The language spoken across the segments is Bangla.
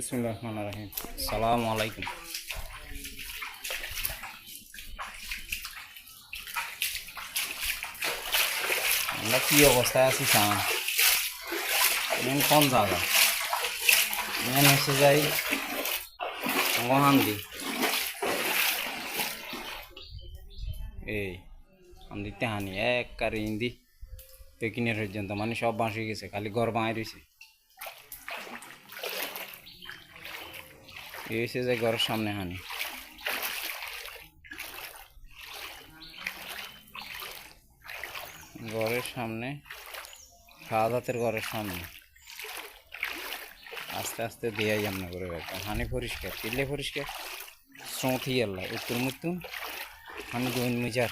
বিসমুল্লাহ সালাম আলাইকুম। আমরা কি অবস্থায় আছি সামান মেন কোন জায়গা? মেন হচ্ছে যাই মহান্দি। এই আন্দিতে হানি, এক কারি ইন্দি পেকিনের পর্যন্ত মানে সব বাঁশি গেছে, খালি ঘর বাঁই রয়েছে। এসে যে ঘরের সামনে হানি। ঘরের সামনে হাতের ঘরের সামনে। আস্তে আস্তে দেয়াই আমরা করে একদম হানি পরিষ্কার কিনলে পরিষ্কার সৌঁথি আল্লাহ উত্তর মুত্তুন হানি জৈন মিজার।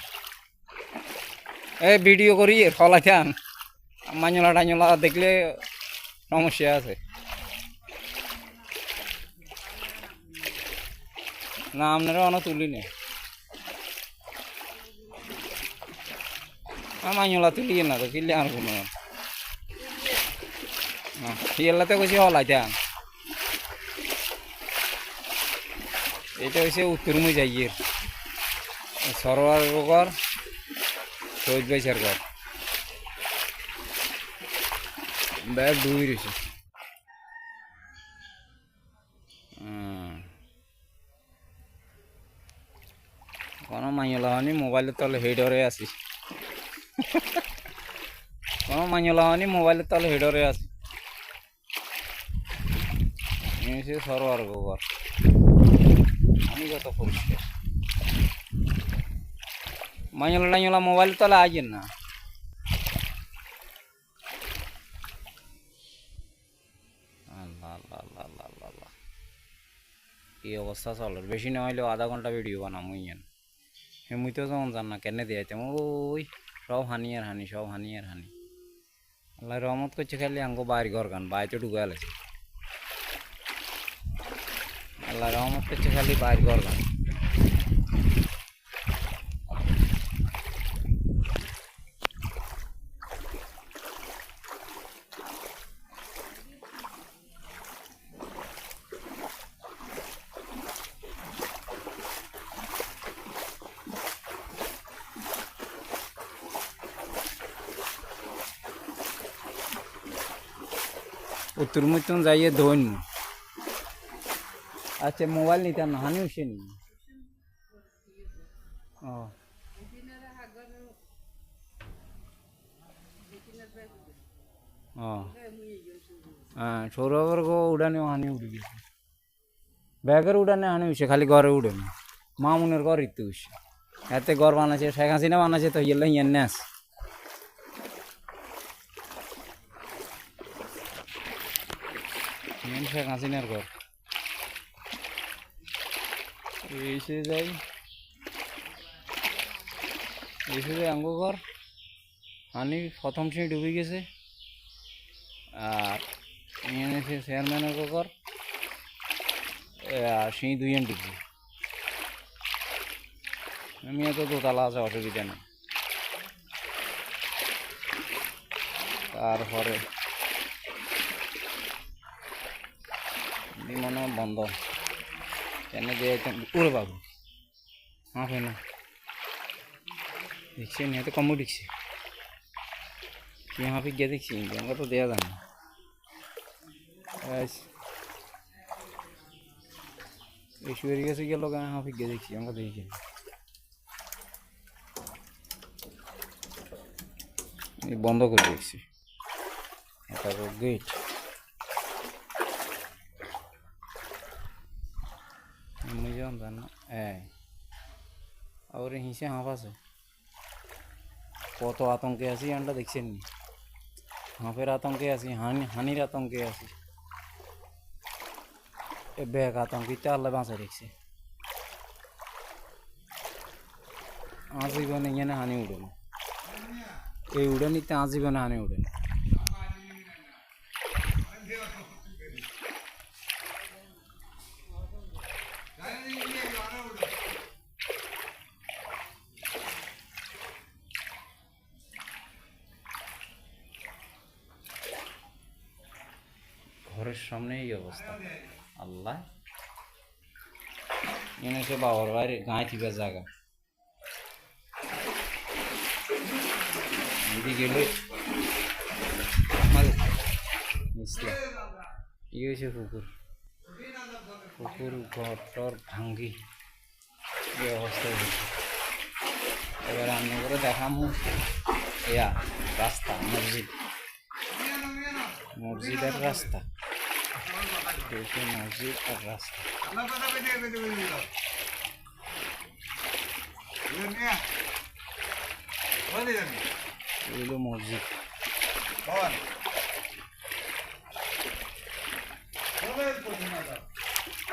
এ ভিডিও করি ফলাই খান মাঞ্জলা টাঞ্জলা দেখলে সমস্যা আছে। না, আপনারা অনেক তুলি নে মাഞ്ഞলা তুলিয়ে না তো কিনলে আর কোনো হিয়ালাতে কইছি হলাইতে আন এটা হচ্ছে উত্তরমুই যাইয়ের সরোয়ার ঘর শহীদ বাইসার ঘর। ব্যাগ ডুবি রয়েছে কোনো মাইলা হয়নি মোবাইলের তলে হেডরে আছি। কোনো মাইলা হয়নি মোবাইলের তলে হেডরে আছি। নিয়েছে সরোয়ার গোবর। আমি কত পরিষ্কার। মাইলা টাইলা মোবাইলের তলে আইয়েন না। কি অবস্থা চলে? বেশি না হইলেও আধা ঘণ্টা ভিডিও বানাম, ইয়েন। মুই তো যেমন জান না কেন আইতাম ওই সব হানি আর হানি সব হানি আর হানি আল্লাহ রহমত করছে খালি আঙ্গো বাইর ঘর গান বাইতে ঢুকে আলেছে আল্লাহ রহমত করছে খালি বাইর ঘর গান উত্তর মতন যাইয়ে ধন আচ্ছা মোবাইল নিতে না, হানি উসেনি ও। হ্যাঁ সৌরভের উড়ানে হানি উড়ে গেছে। ব্যাগের উড়ানে হানি উঠছে খালি ঘরে উড়ে না। মামুনের ঘর ইত্যু উঠছে এতে ঘর বানাচ্ছে শেখ হাসিনা বানাচ্ছে তো ইয়েলে ইয়ে নেস মেন শেখ হাসিনার ঘর। এসে যাই। এসে যাই আঙ্গ ঘর। পানি প্রথম সিঁড়ি ডুবে গেছে। আর এনেছে চেয়ারম্যানের ঘর। আর সিঁড়ি দুই এন ডুবছে আমি এত দোতলা আছে, অসুবিধা নেই। তারপরে মনে হয় বন্ধ। কেন দিয়ে উড়ে বাবু। হ্যাঁ ফেন দেখছি নিয়ে তো কমও হাফি গিয়ে দেখছি? আমাকে তো দেওয়া যায় না। ব্যাস। এই শুয়ে গেছে গেল কেন হাফি গিয়ে দেখছি আমাকে দেখছি বন্ধ করে দেখছি তারপর গেট মুই যখন জানো এই আর হিসে হাঁপ আছে কত আতঙ্কে আছি আমরা দেখছেন নি হাঁপের আতঙ্কে আছি হানি হানির আতঙ্কে আছি এ ব্যাগ আতঙ্কিতে আল্লাহ বাঁচা রেখছে আজীবনে এখানে হানি উঠে না এই উড়ে নিতে আজীবনে হানি উঠে না ঘরের সামনে এই অবস্থা। আল্লাহ। এনে সে বাবার বাড়ি, গায়ে থিবার জায়গা। কুকুর কুকুর ঘর, টর ভাঙ্গি। এবার আমি করে দেখামু রাস্তা, মসজিদ। মসজিদের রাস্তা। দেখে মসজিদ আর রাস্তা এগুলো মসজিদ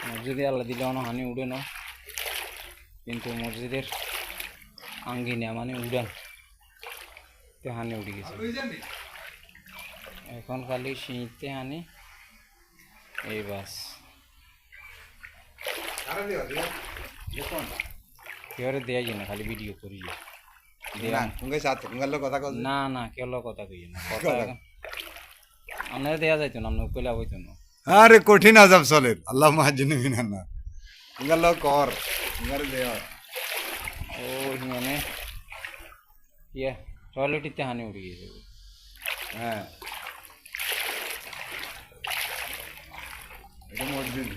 মসজিদে আল্লাহ দিলে অন হানি উড়ে না কিন্তু মসজিদের আঙ্গিনা মানে উড়ান হানি উড়ে গেছে এখন খালি শীতে হানি এই বাস কেউরে দেয়া যায় না খালি ভিডিও করি না কুঙ্গে সাথে কুঙ্গার লোক কথা কল না না কেউ কথা কই না কথা আপনারা দেয়া যাইতো না আপনার কইলা হইতো না আরে কঠিন আজাব চলে আল্লাহ মাহাজিন মিনান না কুঙ্গার লোক কর কুঙ্গার দেওয়া ও মানে ইয়ে টয়লেটিতে হানি উড়ে গেছে হ্যাঁ এটা মসজিদ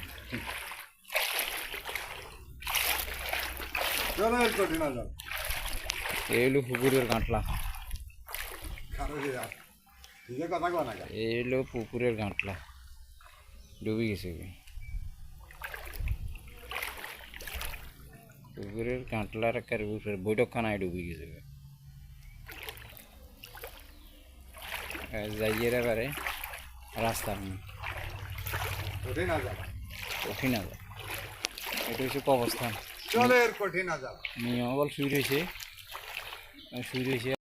চলো এর কঠিন আজাব এই হলো পুকুরের গাঁটলা। খারো যা ঠিক কথা কো না এই হলো পুকুরের গাঁটলা। ডুবে গেছে। পুকুরের গাঁটলার একের উপরে বৈঠকখানায় ডুবে গেছে গে। আর যাইয়ে পারে রাস্তার কঠিন আজাব কঠিন আছে এটা হচ্ছে কবস্থান চলে এর কঠিন আজাব নিয়ম বল শুই রয়েছে শুয়ে রয়েছে